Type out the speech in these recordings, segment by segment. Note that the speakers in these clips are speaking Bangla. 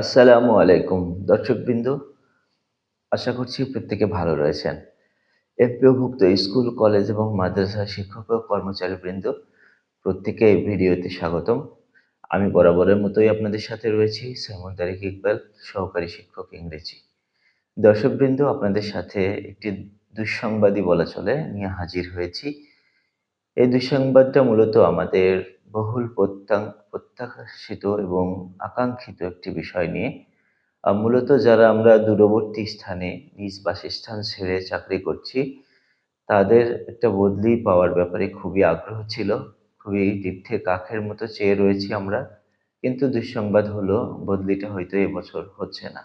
আসসালামু আলাইকুম। দর্শকবৃন্দ, আশা করছি প্রত্যেকে ভালো রয়েছেন। এফপিওভুক্ত স্কুল, কলেজ এবং মাদ্রাসা শিক্ষক ও কর্মচারীবৃন্দ, প্রত্যেকে এই ভিডিওতে স্বাগতম। আমি বরাবরের মতোই আপনাদের সাথে রয়েছি সাইমন তারিক ইকবাল, সহকারী শিক্ষক ইংরেজি। দর্শকবৃন্দ, আপনাদের সাথে একটি দুঃসংবাদই বলা চলে, নিয়ে হাজির হয়েছি। এই দুঃসংবাদটা মূলত আমাদের বহুল প্রত্যাং, প্রত্যাশিত এবং আকাঙ্ক্ষিত একটি বিষয় নিয়ে মূলত যারা আমরা দূরবর্তী স্থানে নিজ বাসস্থান ছেড়ে চাকরি করছি, তাদের একটা বদলি পাওয়ার ব্যাপারে খুবই আগ্রহ ছিল, খুবই তীর্থে কাকের মতো চেয়ে রয়েছি আমরা, কিন্তু দুঃসংবাদ হলো বদলিটা হয়তো এবছর হচ্ছে না।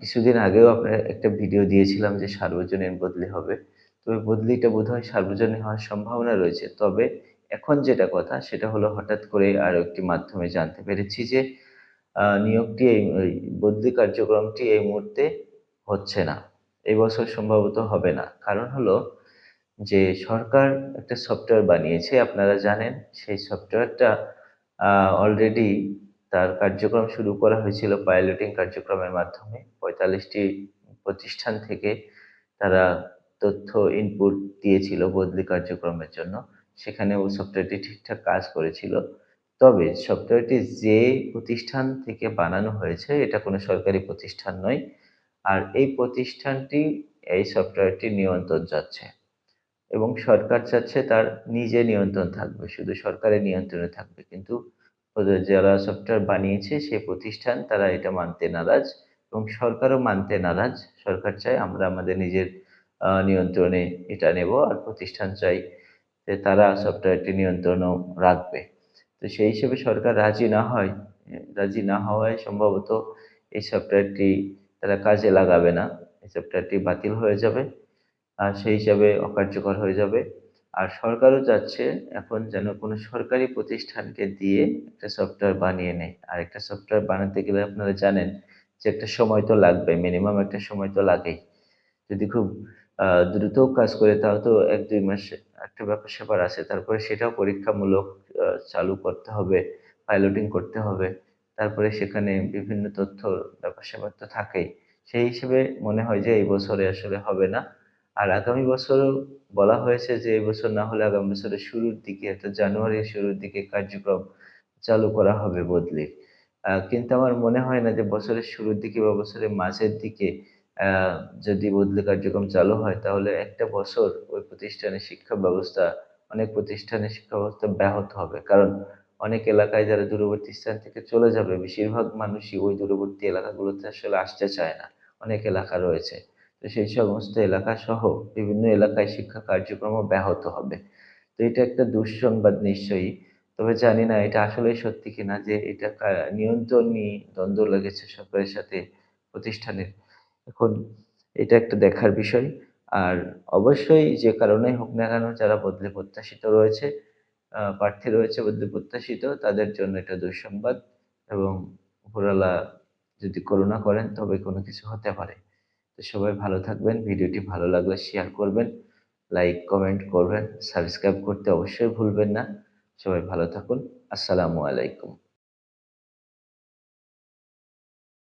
কিছুদিন আগেও আপনার একটা ভিডিও দিয়েছিলাম যে সার্বজনীন বদলি হবে তবে বদলিটা বোধহয় সার্বজনীন হওয়ার সম্ভাবনা রয়েছে, তবে এখন যেটা কথা সেটা হলো হঠাৎ করে আরও একটি মাধ্যমে জানতে পেরেছি যে নিয়োগটি এই বদলি কার্যক্রমটি এই মুহূর্তে হচ্ছে না। এই বছর সম্ভবত হবে না। কারণ হলো যে, সরকার একটা সফটওয়্যার বানিয়েছে, আপনারা জানেন, সেই সফটওয়্যারটা অলরেডি তার কার্যক্রম শুরু করা হয়েছিল পাইলটিং কার্যক্রমের মাধ্যমে। পঁয়তাল্লিশটি প্রতিষ্ঠান থেকে তারা তথ্য ইনপুট দিয়েছিল বদলি কার্যক্রমের জন্য। সেখানে ও সফটওয়্যারটি ঠিকঠাক কাজ করেছিল। তবে সফটওয়্যারটি যে প্রতিষ্ঠান থেকে বানানো হয়েছে, এটা কোনো সরকারি প্রতিষ্ঠান নয়। আর এই প্রতিষ্ঠানটি, এই সফটওয়্যারটি নিয়ন্ত্রণ যাচ্ছে এবং সরকার চাচ্ছে তার নিজে নিয়ন্ত্রণ থাকবে, শুধু সরকারের নিয়ন্ত্রণে থাকবে। কিন্তু ওদের যারা সফটওয়্যার বানিয়েছে, সেই প্রতিষ্ঠান, তারা এটা মানতে নারাজ। এবং সরকারও মানতে নারাজ। সরকার চায় আমরা আমাদের নিজের নিয়ন্ত্রণে এটা নেব, আর প্রতিষ্ঠান চাই যে তারা সফটওয়্যারটি নিয়ন্ত্রণও রাখবে। তো সেই হিসেবে সরকার রাজি না হয়, রাজি না হওয়ায় সম্ভবত এই সফটওয়্যারটি তারা কাজে লাগাবে না। এই সফটওয়্যারটি বাতিল হয়ে যাবে আর সেই হিসাবে অকার্যকর হয়ে যাবে। আর সরকারও চাচ্ছে এখন যেন কোনো সরকারি প্রতিষ্ঠানকে দিয়ে একটা সফটওয়্যার বানিয়ে নেয়। আর একটা সফটওয়্যার বানাতে গেলে আপনারা জানেন যে একটা সময় তো লাগবে মিনিমাম একটা সময় তো লাগেই। যদি খুব দ্রুত কাজ করে তাও তো এক দুই মাস একটা ব্যাপার স্যাপার আছে। তারপরে সেটাও পরীক্ষামূলক চালু করতে হবে পাইলটিং করতে হবে। তারপরে সেখানে বিভিন্ন তথ্য, ব্যাপার স্যাপার তো থাকেই। সেই হিসেবে মনে হয় যে এই বছরে আসলে হবে না। আর আগামী বছরও বলা হয়েছে যে এই বছর না হলে আগামী বছরের শুরুর দিকে, অর্থাৎ জানুয়ারির শুরুর দিকে কার্যক্রম চালু করা হবে বদলির কিন্তু আমার মনে হয় না যে বছরের শুরুর দিকে বা বছরের মাঝের দিকে যদি বদলি কার্যক্রম চালু হয়, তাহলে একটা বছর ওই প্রতিষ্ঠানের শিক্ষা ব্যবস্থা, অনেক প্রতিষ্ঠানের শিক্ষা ব্যবস্থা ব্যাহত হবে। কারণ অনেক এলাকায় যারা দূরবর্তী স্থান থেকে চলে যাবে, বেশিরভাগ মানুষই ওই দূরবর্তী এলাকাগুলোতে আসলে আসতে চায় না। অনেক এলাকা রয়েছে। তো সেই সমস্ত এলাকা সহ বিভিন্ন এলাকায় শিক্ষা কার্যক্রমও ব্যাহত হবে। তো এটা একটা দুঃসংবাদ নিশ্চয়ই। তবে জানি না এটা আসলেই সত্যি কিনা যে এটা নিয়ন্ত্রণ নিয়ে দ্বন্দ্ব লেগেছে সরকারের সাথে প্রতিষ্ঠানের। এখন এটা একটা দেখার বিষয়। আর অবশ্যই যে কারণেই হোক না কেন যারা বদলে প্রত্যাশিত রয়েছে প্রার্থী রয়েছে বদলে প্রত্যাশিত, তাদের জন্য এটা দুঃসংবাদ এবং উপরওয়ালা যদি করুণা করেন তবে কোনো কিছু হতে পারে। তো সবাই ভালো থাকবেন, ভিডিওটি ভালো লাগলে শেয়ার করবেন লাইক কমেন্ট করবেন সাবস্ক্রাইব করতে অবশ্যই ভুলবেন না। সবাই ভালো থাকুন, আসসালামু আলাইকুম।